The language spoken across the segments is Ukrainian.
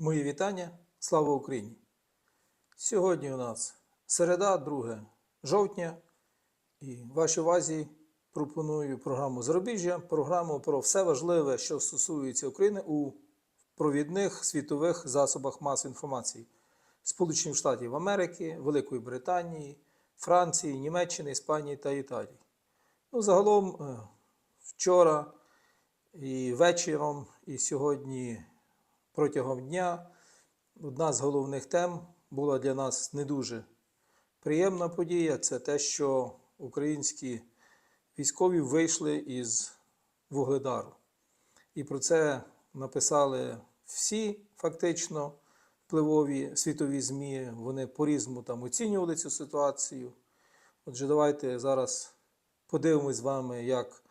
Мої вітання. Слава Україні! Сьогодні у нас середа, 2 жовтня, і вашій увазі пропоную програму Зарубіжжя, програму про все важливе, що стосується України у провідних світових засобах масової інформації Сполучених Штатів Америки, Великої Британії, Франції, Німеччини, Іспанії та Італії. Ну, загалом, е, вчора і вечором, і сьогодні протягом дня одна з головних тем була для нас не дуже приємна подія. Це те, що українські військові вийшли із Вугледару. І про це написали всі фактично впливові світові ЗМІ. Вони по-різному там оцінювали цю ситуацію. Отже, давайте зараз подивимось з вами, як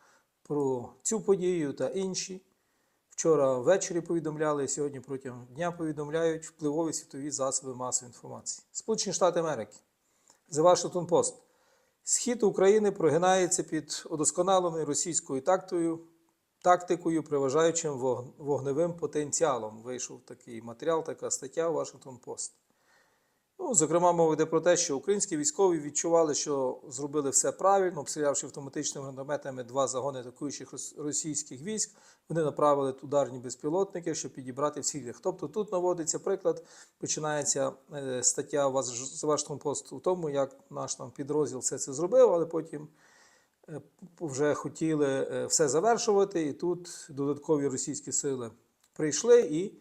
про цю подію та інші. Вчора ввечері повідомляли, сьогодні протягом дня повідомляють впливові світові засоби масової інформації. Сполучені Штати Америки. The Washington Post. Схід України прогинається під удосконаленою російською тактою, тактикою, приважаючим вогневим потенціалом. Вийшов такий матеріал, така стаття Washington Post. Ну, зокрема, мова йде про те, що українські військові відчували, що зробили все правильно, обстрілявши автоматичними гранатометами два загони атакуючих російських військ, вони направили ударні безпілотники, щоб підібрати в цілях. Тобто тут наводиться приклад, починається е, стаття з Washington Post у тому, як наш там підрозділ все це зробив, але потім е, вже хотіли е, все завершувати, і тут додаткові російські сили прийшли і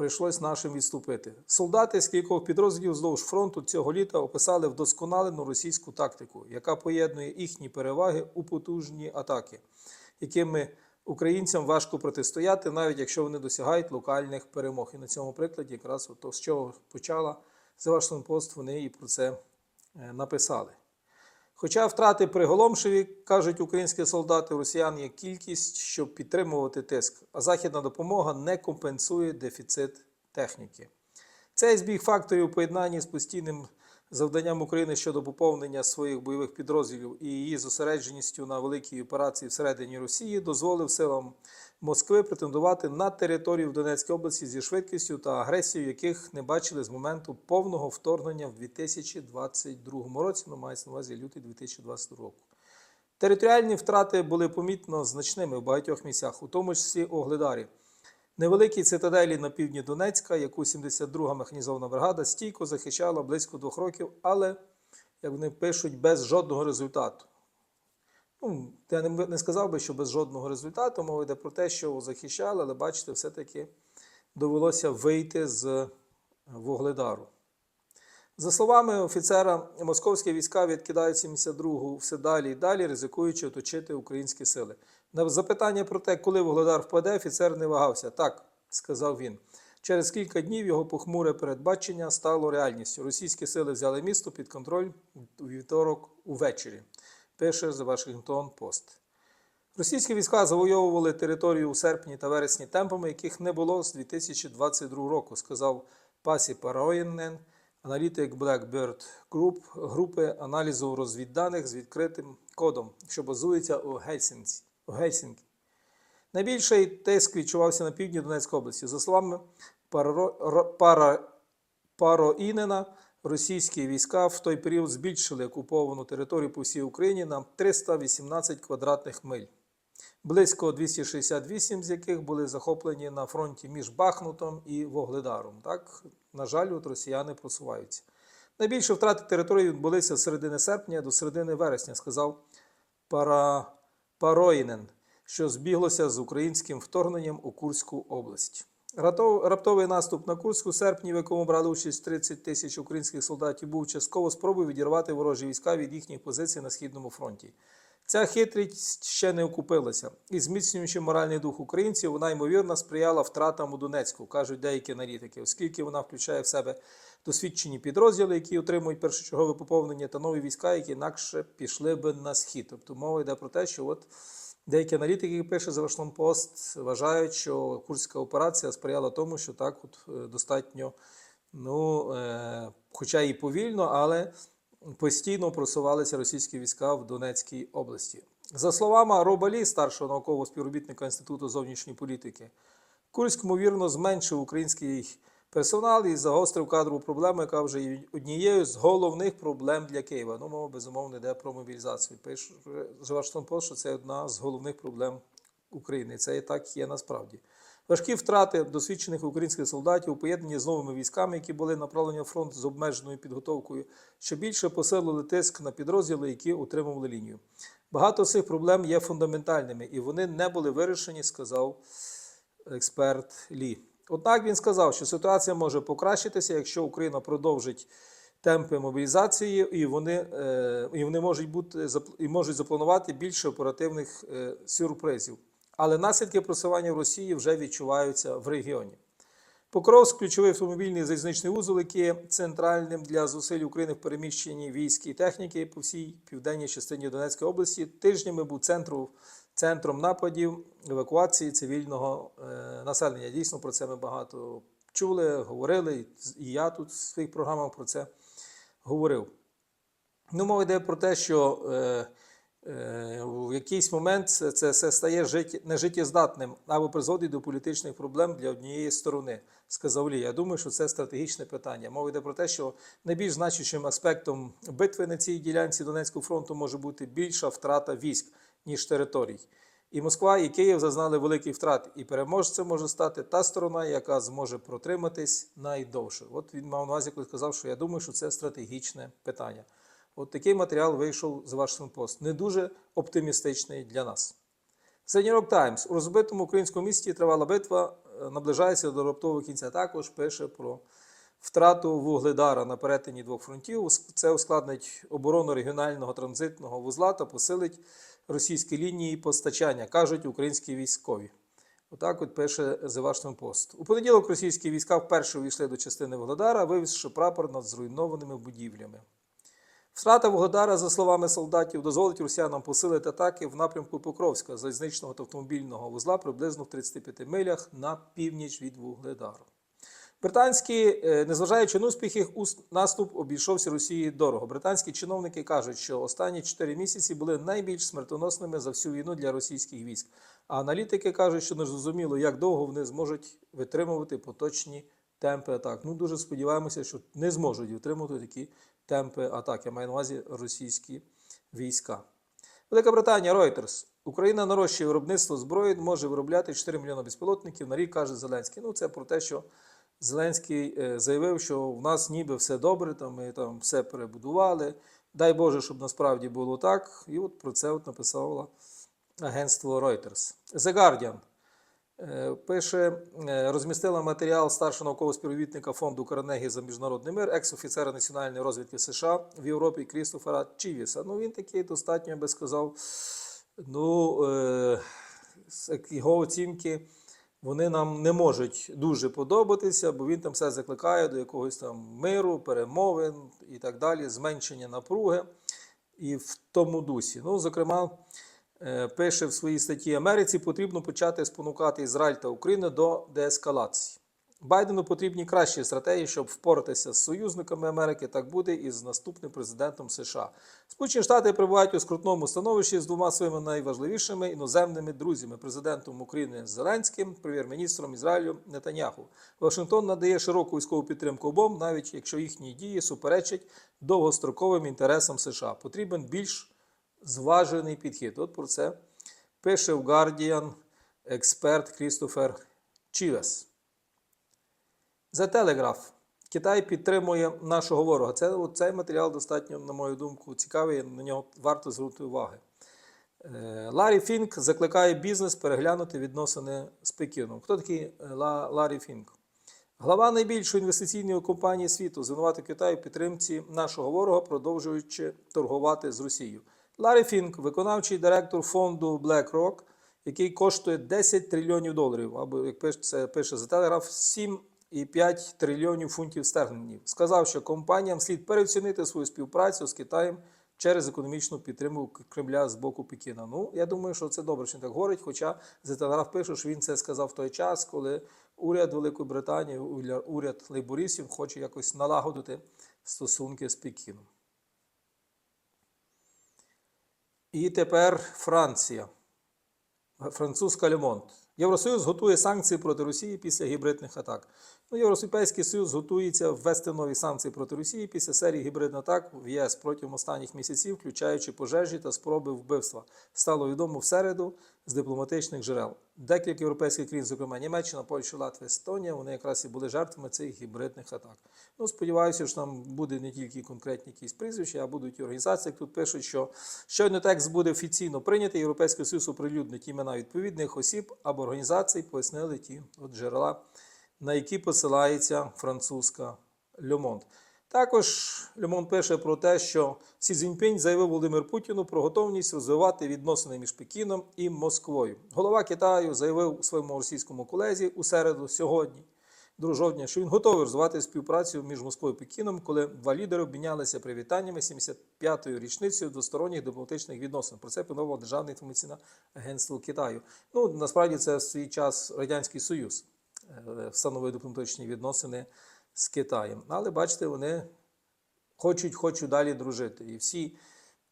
прийшлось нашим відступити. Солдати з кількох підрозділів вздовж фронту цього літа описали вдосконалену російську тактику, яка поєднує їхні переваги у потужні атаки, якими українцям важко протистояти, навіть якщо вони досягають локальних перемог. І на цьому прикладі, якраз от то, з чого почала The Washington Post, вони і про це е, написали. Хоча втрати приголомшиві, кажуть українські солдати, росіян є кількість, щоб підтримувати тиск, а західна допомога не компенсує дефіцит техніки. Цей збіг факторів у поєднанні з постійним завданням України щодо поповнення своїх бойових підрозділів і її зосередженістю на великій операції всередині Росії дозволив силам Москви претендувати на територію в Донецькій області зі швидкістю та агресією, яких не бачили з моменту повного вторгнення в 2022 році, ну мається на увазі лютий 2022 року. Територіальні втрати були помітно значними в багатьох місцях, у тому числі Огледарі. Невеликій цитаделі на півдні Донецька, яку 72-га механізована бригада стійко захищала близько двох років, але, як вони пишуть, без жодного результату. Ну, я не, сказав би, що без жодного результату, мова йде про те, що захищали, але бачите, все-таки довелося вийти з Вугледару. За словами офіцера, московські війська відкидають 72-гу все далі і далі, ризикуючи оточити українські сили. На запитання про те, коли Вугледар впаде, офіцер не вагався. Так, сказав він. Через кілька днів його похмуре передбачення стало реальністю. Російські сили взяли місто під контроль у вівторок увечері, пише The Washington Post. Російські війська завойовували територію у серпні та вересні темпами, яких не було з 2022 року, сказав Пасі Пароїнен, аналітик Blackbird Group групи аналізу розвідданих з відкритим кодом, що базується у Гельсінці. Гельсінкі. Найбільший тиск відчувався на півдні Донецької області. За словами Пароінена, російські війська в той період збільшили окуповану територію по всій Україні на 318 квадратних миль. Близько 268 з яких були захоплені на фронті між Бахмутом і Вогледаром. Так, на жаль, от росіяни просуваються. Найбільше втрати території відбулися з середини серпня до середини вересня, сказав Пара... Пароїнен, що збіглося з українським вторгненням у Курську область. Раптовий наступ на Курськ у серпні, в якому брали участь 30 тисяч українських солдатів, був частково спробою відірвати ворожі війська від їхніх позицій на східному фронті. Ця хитрість ще не окупилася, і зміцнюючи моральний дух українців, вона ймовірно сприяла втратам у Донецьку, кажуть деякі аналітики, оскільки вона включає в себе досвідчені підрозділи, які отримують першочергове поповнення, та нові війська, які інакше пішли би на схід. Тобто мова йде про те, що от деякі аналітики, які пише за Пост, вважають, що курська операція сприяла тому, що так от е, достатньо, ну, е, хоча і повільно, але постійно просувалися російські війська в Донецькій області. За словами Роба Лі, старшого наукового співробітника Інституту зовнішньої політики, Курськ, ймовірно, зменшив український персонал і загострив кадрову проблему, яка вже є однією з головних проблем для Києва. Ну, мова безумовно йде про мобілізацію. Пише Вашингтон Пост, що це одна з головних проблем України. Це і так є насправді. Важкі втрати досвідчених українських солдатів у поєднанні з новими військами, які були направлені на фронт з обмеженою підготовкою, що більше посилили тиск на підрозділи, які утримували лінію. Багато з цих проблем є фундаментальними, і вони не були вирішені, сказав експерт Лі. Однак він сказав, що ситуація може покращитися, якщо Україна продовжить темпи мобілізації, і вони, е, і вони можуть бути і можуть запланувати більше оперативних е, сюрпризів. Але наслідки просування в Росії вже відчуваються в регіоні. Покровськ ключовий автомобільний залізничний вузол, який є центральним для зусиль України в переміщенні військ і техніки по всій південній частині Донецької області, тижнями був центром, центром нападів евакуації цивільного е, населення. Дійсно, про це ми багато чули, говорили, і я тут в своїх програмах про це говорив. Ну, мова йде про те, що е, в якийсь момент це, це все стає житті, нежиттєздатним або призводить до політичних проблем для однієї сторони, сказав Лі. Я думаю, що це стратегічне питання. Мова йде про те, що найбільш значущим аспектом битви на цій ділянці Донецького фронту може бути більша втрата військ, ніж територій. І Москва, і Київ зазнали великих втрат, і переможцем може стати та сторона, яка зможе протриматись найдовше. От він мав на увазі, коли сказав, що я думаю, що це стратегічне питання. От такий матеріал вийшов з Washington Post. Не дуже оптимістичний для нас. New York Times. У розбитому українському місті тривала битва, е, наближається до раптового кінця. Також пише про втрату вугледара на перетині двох фронтів. Це ускладнить оборону регіонального транзитного вузла та посилить російські лінії постачання, кажуть українські військові. Отак от пише The Washington Post. У понеділок російські війська вперше увійшли до частини Вугледара, вивізши прапор над зруйнованими будівлями. Втрата Вугледара, за словами солдатів, дозволить росіянам посилити атаки в напрямку Покровська, залізничного та автомобільного вузла приблизно в 35 милях на північ від Вугледару. Британські, е, незважаючи на успіхи, наступ обійшовся Росії дорого. Британські чиновники кажуть, що останні 4 місяці були найбільш смертоносними за всю війну для російських військ. А аналітики кажуть, що не зрозуміло, як довго вони зможуть витримувати поточні темпи атак. Ну, дуже сподіваємося, що не зможуть витримувати такі темпи атак. Я маю на увазі російські війська. Велика Британія, Reuters. Україна нарощує виробництво зброї, може виробляти 4 мільйони безпілотників на рік, каже Зеленський. Ну, це про те, що Зеленський е, заявив, що в нас ніби все добре, там, ми там все перебудували. Дай Боже, щоб насправді було так. І от про це от написало агентство Reuters. The Guardian пише, е, розмістила матеріал старшого наукового співробітника фонду Карнегі за міжнародний мир, екс-офіцера національної розвідки США в Європі Крістофера Чівіса. Ну, він такий достатньо, я би сказав, ну, е, його оцінки вони нам не можуть дуже подобатися, бо він там все закликає до якогось там миру, перемовин і так далі, зменшення напруги і в тому дусі. Ну, зокрема, е, пише в своїй статті Америці потрібно почати спонукати Ізраїль та Україну до деескалації. Байдену потрібні кращі стратегії, щоб впоратися з союзниками Америки. Так буде і з наступним президентом США. Сполучені Штати перебувають у скрутному становищі з двома своїми найважливішими іноземними друзями: президентом України Зеленським, прем'єр-міністром Ізраїлю Нетаньяху. Вашингтон надає широку військову підтримку обом, навіть якщо їхні дії суперечать довгостроковим інтересам США. Потрібен більш зважений підхід. От про це пише в Guardian експерт Крістофер Чівес. За телеграф. Китай підтримує нашого ворога. Це, цей матеріал достатньо, на мою думку, цікавий, на нього варто звернути уваги. Е, Ларі Фінк закликає бізнес переглянути відносини з Пекіном. Хто такий е, Ларі Фінк? Глава найбільшої інвестиційної компанії світу звинуватив Китай у підтримці нашого ворога, продовжуючи торгувати з Росією. Ларі Фінк, виконавчий директор фонду BlackRock, який коштує 10 трильйонів доларів, або як пише, пише за телеграф, 7,5 трильйонів фунтів стерлінгів, сказав, що компаніям слід переоцінити свою співпрацю з Китаєм через економічну підтримку Кремля з боку Пекіна. Ну, я думаю, що це добре, що він так говорить. Хоча за телеграф пише, що він це сказав в той час, коли уряд Великої Британії, уряд лейбористів хоче якось налагодити стосунки з Пекіном. І тепер Франція. французька Лемонт. Євросоюз готує санкції проти Росії після гібридних атак. Ну, Європейський Союз готується ввести нові санкції проти Росії після серії гібридних атак в ЄС протягом останніх місяців, включаючи пожежі та спроби вбивства. Стало відомо в середу з дипломатичних джерел. Декілька європейських країн, зокрема Німеччина, Польща, Латвія, Естонія, вони якраз і були жертвами цих гібридних атак. Ну, сподіваюся, що там буде не тільки конкретні якісь прізвища, а будуть і організації. Тут пишуть, що щойно текст буде офіційно прийнятий, Європейський Союз оприлюднить імена відповідних осіб або організацій, пояснили ті от джерела, на які посилається французька Льомонт. Також Льомон пише про те, що Сі Цзіньпінь заявив Володимир Путіну про готовність розвивати відносини між Пекіном і Москвою. Голова Китаю заявив у своєму російському колезі у середу сьогодні, 2 жовтня, що він готовий розвивати співпрацю між Москвою і Пекіном, коли два лідери обмінялися привітаннями 75-ї річницею двосторонніх дипломатичних відносин. Про це повідомило Державне інформаційне агентство Китаю. Ну насправді це в свій час Радянський Союз е, встановив дипломатичні відносини з Китаєм. Але бачите, вони хочуть, хочуть далі дружити. І всі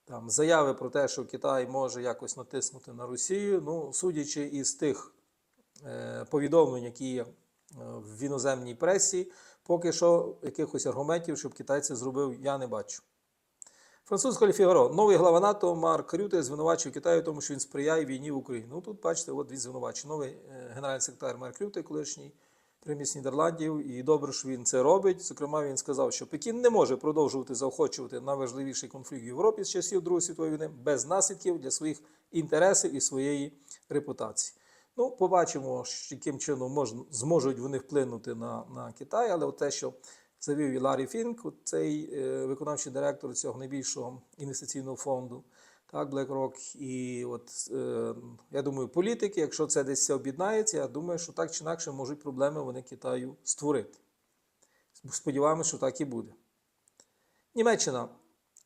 там заяви про те, що Китай може якось натиснути на Росію, ну, судячи із тих е, повідомлень, які є е, в іноземній пресі, поки що якихось аргументів, щоб Китай це зробив, я не бачу. Французька Лі Фігаро. Новий глава НАТО Марк Рюте звинувачив Китай у тому, що він сприяє війні в Україні. Ну тут бачите, от він звинувачує. Новий е, генеральний секретар Марк Рюте, колишній прем'єр Нідерландів, і добре, що він це робить. Зокрема, він сказав, що Пекін не може продовжувати заохочувати найважливіший конфлікт в Європі з часів Другої світової війни без наслідків для своїх інтересів і своєї репутації. Ну, побачимо, яким чином мож, зможуть вони вплинути на, на Китай, але те, що завів і Ларі Фінк, цей е, виконавчий директор цього найбільшого інвестиційного фонду, так, BlackRock, і от е, я думаю, політики, якщо це десь все об'єднається, я думаю, що так чи інакше можуть проблеми вони Китаю створити. Сподіваємося, що так і буде. Німеччина.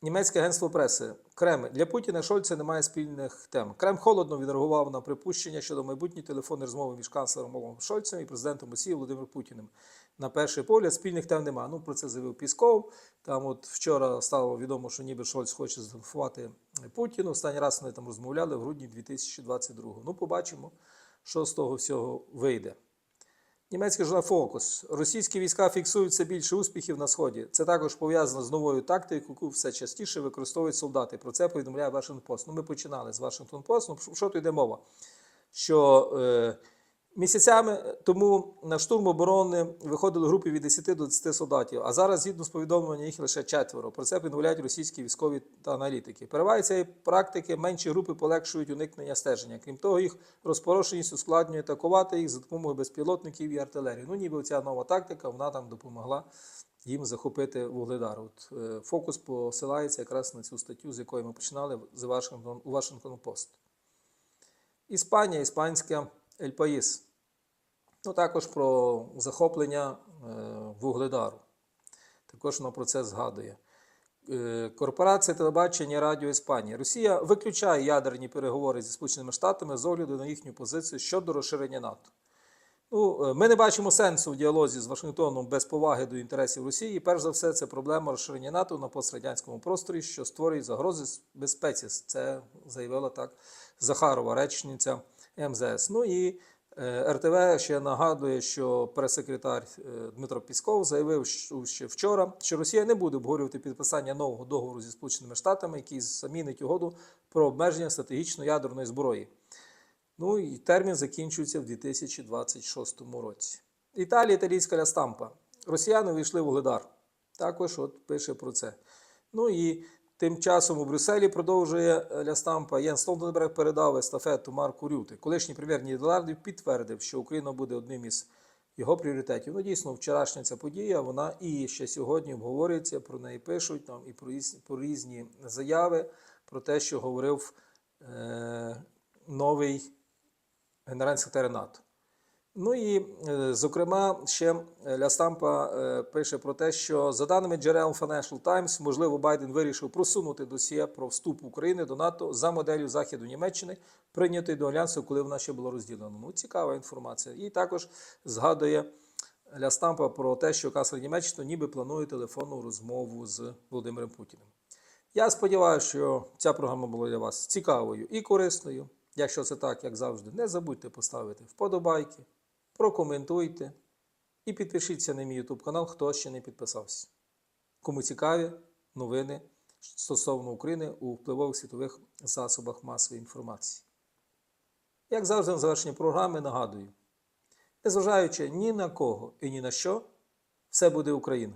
Німецьке агентство преси. Кремль. Для Путіна і Шольца немає спільних тем. Кремль холодно відреагував на припущення щодо майбутньої телефонної розмови між канцлером Олегом Шольцем і президентом Росії Володимиром Путіним. На перший погляд спільних тем немає. Ну, про це заявив Пісков. Там от вчора стало відомо, що ніби Шольц хоче зателефонувати Путіну. Останній раз вони там розмовляли в грудні 2022 Ну, побачимо, що з того всього вийде. Німецький журнал Фокус. Російські війська фіксують все більше успіхів на сході. Це також пов'язано з новою тактикою, яку все частіше використовують солдати. Про це повідомляє Вашингтон Пост. Ну, ми починали з Вашингтон Пост. Ну, що тут йде мова? Що е, місяцями тому на штурм оборони виходили групи від 10 до 20 солдатів, а зараз, згідно з повідомленням, їх лише четверо. Про це повідомляють російські військові та аналітики. Переваги цієї практики менші групи полегшують уникнення стеження. Крім того, їх розпорошеність ускладнює атакувати їх за допомогою безпілотників і артилерії. Ну, ніби ця нова тактика вона там допомогла їм захопити вугледар. От е, фокус посилається якраз на цю статтю, з якої ми починали з Вашингтон, у Вашингтон Пост. Іспанія, іспанська Ель Паїс. Ну, також про захоплення е, вугледару. Також вона про це згадує. Е, Корпорація телебачення радіо Іспанії. Росія виключає ядерні переговори зі Сполученими Штатами з огляду на їхню позицію щодо розширення НАТО. Ну, е, ми не бачимо сенсу в діалозі з Вашингтоном без поваги до інтересів Росії. Перш за все, це проблема розширення НАТО на пострадянському просторі, що створює загрози безпеці. Це заявила так Захарова, речниця МЗС. Ну і е, РТВ ще нагадує, що прес-секретар е, Дмитро Пісков заявив ще вчора, що Росія не буде обговорювати підписання нового договору зі Сполученими Штатами, який замінить угоду про обмеження стратегічної ядерної зброї. Ну і термін закінчується в 2026 році. Італія, італійська ля стампа. Росіяни увійшли в Угледар. Також от пише про це. Ну і тим часом у Брюсселі продовжує е, ля стампа. Єн Столтенберг передав естафету Марку Рюти. Колишній прем'єр Нідерландів підтвердив, що Україна буде одним із його пріоритетів. Ну, дійсно, вчорашня ця подія, вона і ще сьогодні обговорюється, про неї пишуть там і про різні, про різні заяви, про те, що говорив е, новий генеральний секретар НАТО. Ну і, е, зокрема, ще Ля Стампа е, пише про те, що за даними джерел Financial Times, можливо, Байден вирішив просунути досьє про вступ України до НАТО за моделлю Західу Німеччини, прийнятої до альянсу, коли вона ще була розділена. Ну, цікава інформація. І також згадує Ля Стампа про те, що канцлер Німеччини ніби планує телефонну розмову з Володимиром Путіним. Я сподіваюся, що ця програма була для вас цікавою і корисною. Якщо це так, як завжди, не забудьте поставити вподобайки, прокоментуйте і підпишіться на мій YouTube канал, хто ще не підписався. Кому цікаві новини стосовно України у впливових світових засобах масової інформації. Як завжди, на завершення програми нагадую, незважаючи ні на кого і ні на що, все буде Україна.